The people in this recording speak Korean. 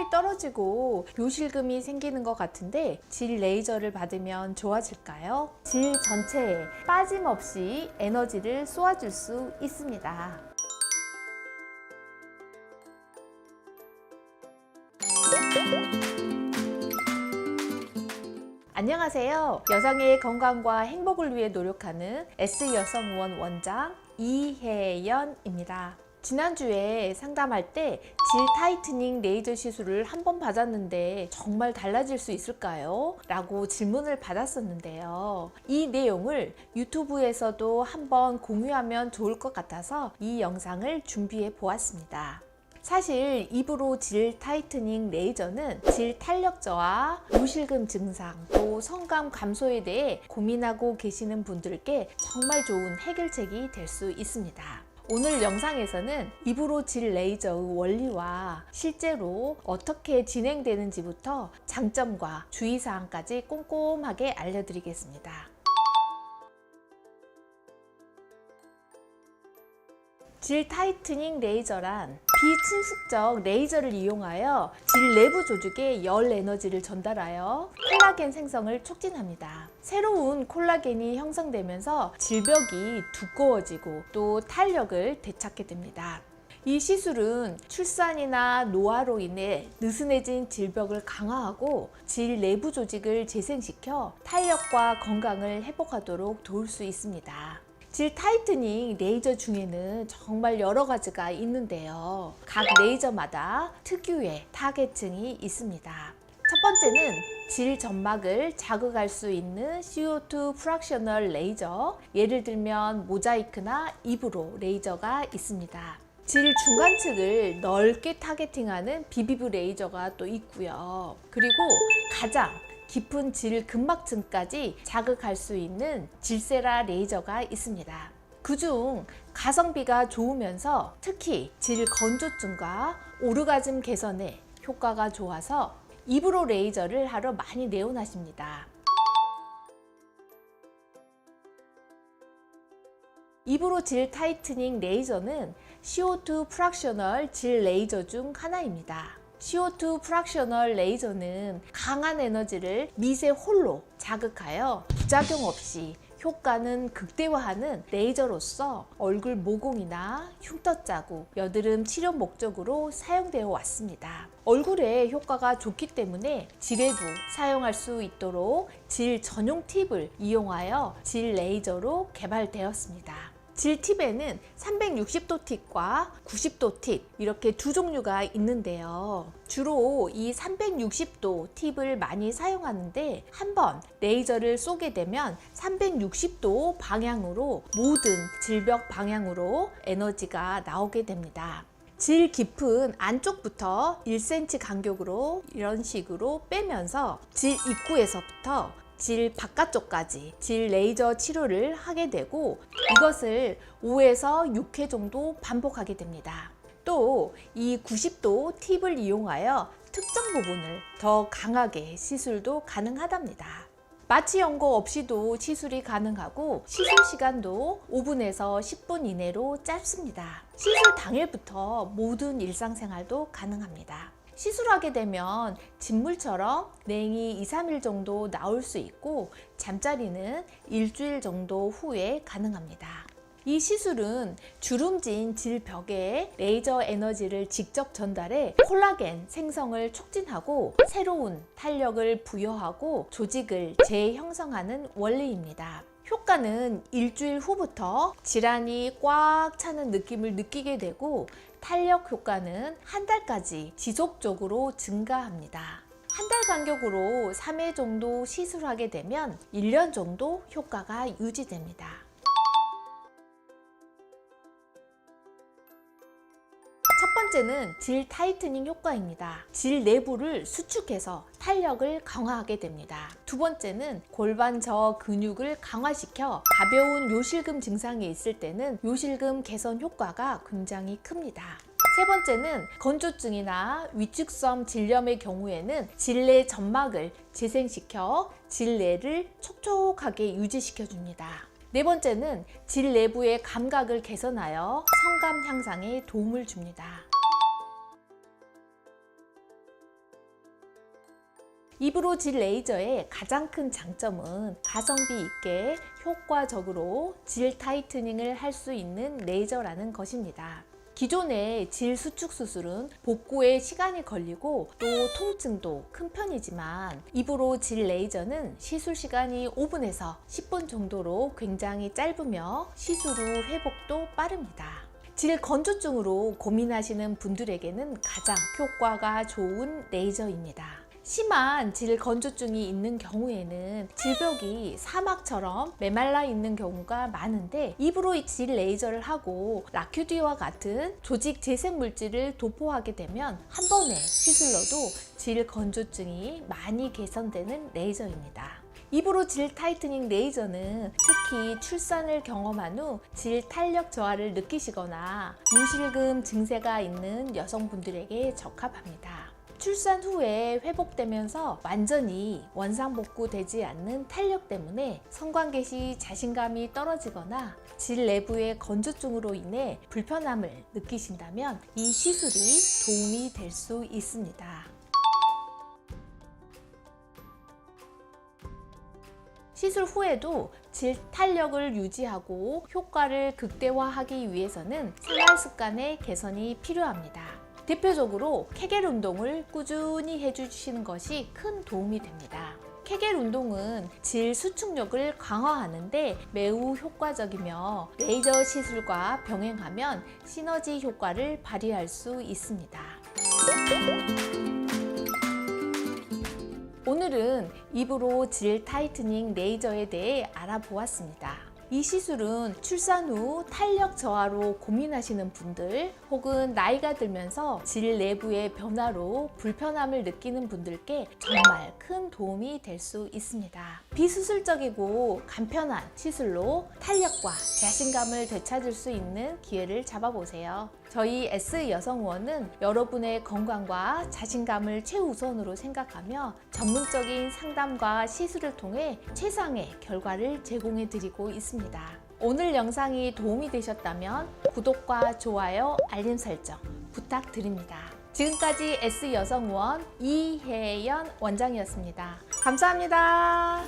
체감이 떨어지고 요실금이 생기는 것 같은데 질 레이저를 받으면 좋아질까요? 질 전체에 빠짐없이 에너지를 쏘아줄 수 있습니다. 안녕하세요. 여성의 건강과 행복을 위해 노력하는 S여성원 원장 이혜연입니다. 지난주에 상담할 때 질 타이트닝 레이저 시술을 한 번 받았는데 정말 달라질 수 있을까요? 라고 질문을 받았었는데요. 이 내용을 유튜브에서도 한번 공유하면 좋을 것 같아서 이 영상을 준비해 보았습니다. 사실 입으로 질 타이트닝 레이저는 질 탄력 저하, 요실금 증상, 또 성감 감소에 대해 고민하고 계시는 분들께 정말 좋은 해결책이 될 수 있습니다. 오늘 영상에서는 입으로 질 레이저의 원리와 실제로 어떻게 진행되는지부터 장점과 주의사항까지 꼼꼼하게 알려드리겠습니다. 질 타이트닝 레이저란 비침습적 레이저를 이용하여 질 내부 조직에 열 에너지를 전달하여 콜라겐 생성을 촉진합니다. 새로운 콜라겐이 형성되면서 질벽이 두꺼워지고 또 탄력을 되찾게 됩니다. 이 시술은 출산이나 노화로 인해 느슨해진 질벽을 강화하고 질 내부 조직을 재생시켜 탄력과 건강을 회복하도록 도울 수 있습니다. 질 타이트닝 레이저 중에는 정말 여러 가지가 있는데요. 각 레이저마다 특유의 타겟층이 있습니다. 첫 번째는 질 점막을 자극할 수 있는 CO2 프락셔널 레이저, 예를 들면 모자이크나 입으로 레이저가 있습니다. 질 중간측을 넓게 타겟팅하는 비비브 레이저가 또 있고요. 그리고 가장 깊은 질 근막층까지 자극할 수 있는 질세라 레이저가 있습니다. 그중 가성비가 좋으면서 특히 질 건조증과 오르가즘 개선에 효과가 좋아서 입으로 레이저를 하러 많이 내원하십니다. 입으로 질 타이트닝 레이저는 CO2 프락셔널 질 레이저 중 하나입니다. CO2 프락셔널 레이저는 강한 에너지를 미세 홀로 자극하여 부작용 없이 효과는 극대화하는 레이저로서 얼굴 모공이나 흉터 자국, 여드름 치료 목적으로 사용되어 왔습니다. 얼굴에 효과가 좋기 때문에 질에도 사용할 수 있도록 질 전용 팁을 이용하여 질 레이저로 개발되었습니다. 질 팁에는 360도 팁과 90도 팁 이렇게 두 종류가 있는데요. 주로 이 360도 팁을 많이 사용하는데 한 번 레이저를 쏘게 되면 360도 방향으로 모든 질벽 방향으로 에너지가 나오게 됩니다. 질 깊은 안쪽부터 1cm 간격으로 이런 식으로 빼면서 질 입구에서부터 질 바깥쪽까지 질 레이저 치료를 하게 되고 이것을 5에서 6회 정도 반복하게 됩니다. 또 이 90도 팁을 이용하여 특정 부분을 더 강하게 시술도 가능하답니다. 마취 연고 없이도 시술이 가능하고 시술 시간도 5분에서 10분 이내로 짧습니다. 시술 당일부터 모든 일상생활도 가능합니다. 시술하게 되면 진물처럼 냉이 2, 3일 정도 나올 수 있고 잠자리는 일주일 정도 후에 가능합니다. 이 시술은 주름진 질벽에 레이저 에너지를 직접 전달해 콜라겐 생성을 촉진하고 새로운 탄력을 부여하고 조직을 재형성하는 원리입니다. 효과는 일주일 후부터 질환이 꽉 차는 느낌을 느끼게 되고 탄력 효과는 한 달까지 지속적으로 증가합니다. 한 달 간격으로 3회 정도 시술하게 되면 1년 정도 효과가 유지됩니다. 첫 번째는 질 타이트닝 효과입니다. 질 내부를 수축해서 탄력을 강화하게 됩니다. 두 번째는 골반 저 근육을 강화시켜 가벼운 요실금 증상이 있을 때는 요실금 개선 효과가 굉장히 큽니다. 세 번째는 건조증이나 위축성 질염의 경우에는 질내 점막을 재생시켜 질내를 촉촉하게 유지시켜 줍니다. 네 번째는 질 내부의 감각을 개선하여 성감 향상에 도움을 줍니다. 이브로 질 레이저의 가장 큰 장점은 가성비 있게 효과적으로 질 타이트닝을 할 수 있는 레이저라는 것입니다. 기존의 질 수축 수술은 복구에 시간이 걸리고 또 통증도 큰 편이지만 입으로 질 레이저는 시술 시간이 5분에서 10분 정도로 굉장히 짧으며 시술 후 회복도 빠릅니다. 질 건조증으로 고민하시는 분들에게는 가장 효과가 좋은 레이저입니다. 심한 질 건조증이 있는 경우에는 질벽이 사막처럼 메말라 있는 경우가 많은데 입으로 질 레이저를 하고 라큐디와 같은 조직 재생 물질을 도포하게 되면 한 번의 시술로도 질 건조증이 많이 개선되는 레이저입니다. 입으로 질 타이트닝 레이저는 특히 출산을 경험한 후 질 탄력 저하를 느끼시거나 무실금 증세가 있는 여성분들에게 적합합니다. 출산 후에 회복되면서 완전히 원상복구 되지 않는 탄력 때문에 성관계 시 자신감이 떨어지거나 질 내부의 건조증으로 인해 불편함을 느끼신다면 이 시술이 도움이 될 수 있습니다. 시술 후에도 질 탄력을 유지하고 효과를 극대화하기 위해서는 생활 습관의 개선이 필요합니다. 대표적으로 케겔 운동을 꾸준히 해주시는 것이 큰 도움이 됩니다. 케겔 운동은 질 수축력을 강화하는데 매우 효과적이며 레이저 시술과 병행하면 시너지 효과를 발휘할 수 있습니다. 오늘은 입으로 질 타이트닝 레이저에 대해 알아보았습니다. 이 시술은 출산 후 탄력 저하로 고민하시는 분들 혹은 나이가 들면서 질 내부의 변화로 불편함을 느끼는 분들께 정말 큰 도움이 될 수 있습니다. 비수술적이고 간편한 시술로 탄력과 자신감을 되찾을 수 있는 기회를 잡아보세요. 저희 S 여성원은 여러분의 건강과 자신감을 최우선으로 생각하며 전문적인 상담과 시술을 통해 최상의 결과를 제공해 드리고 있습니다. 오늘 영상이 도움이 되셨다면 구독과 좋아요, 알림 설정 부탁드립니다. 지금까지 S 여성원 이혜연 원장이었습니다. 감사합니다.